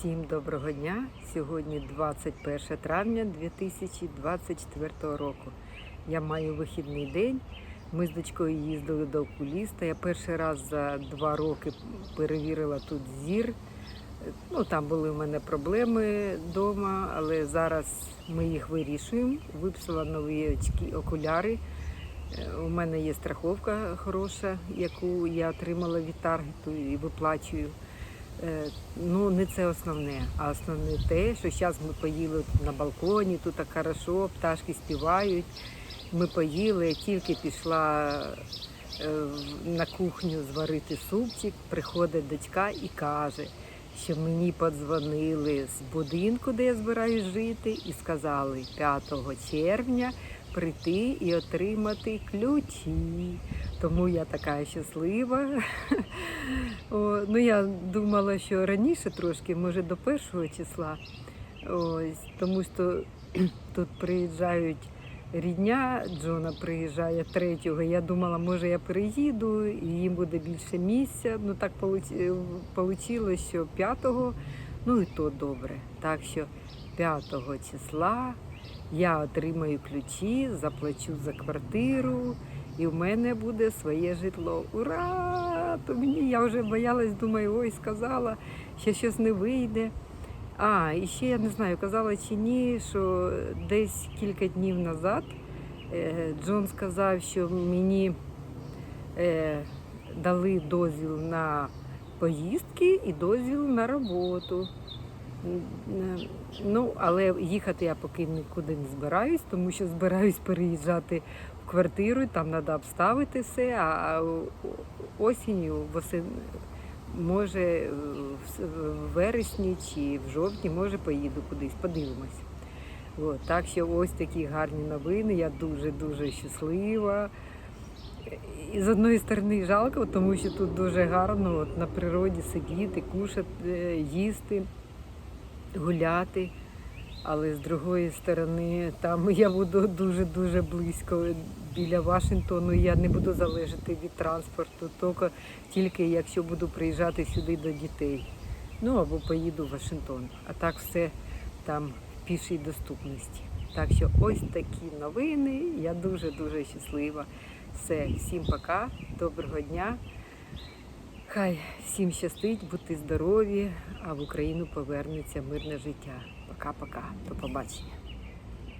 Всім доброго дня! Сьогодні 21 травня 2024 року. Я маю вихідний день. Ми з дочкою їздили до окуліста. Я перший раз за два роки перевірила тут зір. Ну, там були в мене проблеми вдома, але зараз ми їх вирішуємо. Виписала нові очки, окуляри. Е, У мене є страховка хороша, яку я отримала від таргету і виплачую. Е, Ну, не це основне, а основне те, що зараз ми поїли на балконі, тут так хорошо, пташки співають. Ми поїли, я тільки пішла е, на кухню зварити супчик, приходить дочка і каже, що мені подзвонили з будинку, де я збираюсь жити, і сказали 5 червня прийти і отримати ключі. Тому я така щаслива. О, ну я думала, що раніше трошки, може до першого числа. Ось, тому що тут приїжджають рідня, Джона приїжджає третього. Я думала, може я приїду і їм буде більше місця. Ну так вийшло, що п'ятого, ну і то добре. Так що 5 числа я отримаю ключі, заплачу за квартиру, і в мене буде своє житло. Ура! То мені я вже боялась, думаю, ой, сказала, що щось не вийде. А, і ще я не знаю, казала чи ні, що десь кілька днів назад е, Джон сказав, що мені е, дали дозвіл на поїздки і дозвіл на роботу. Е, Ну, але їхати я поки нікуди не збираюсь, тому що збираюсь переїжджати в квартиру, там треба обставити все, а- осінню, восени, може е, в вересні чи в жовтні, може поїду кудись, подивимось. От, так що ось такі гарні новини. Я дуже-дуже щаслива. І з одної сторони жалко, тому що тут дуже гарно от, на природі сидіти, кушати, їсти, гуляти. Але з другої сторони, там я буду дуже-дуже близько біля Вашингтону. Я не буду залежати від транспорту, тільки, тільки якщо буду приїжджати сюди до дітей. Ну або поїду в Вашингтон. А так все там в пішій доступності. Так що ось такі новини. Я дуже-дуже щаслива. Все, всім пока, доброго дня. Хай всім щастить, бути здорові, а в Україну повернеться мирне життя. Пока-пока. До побачення.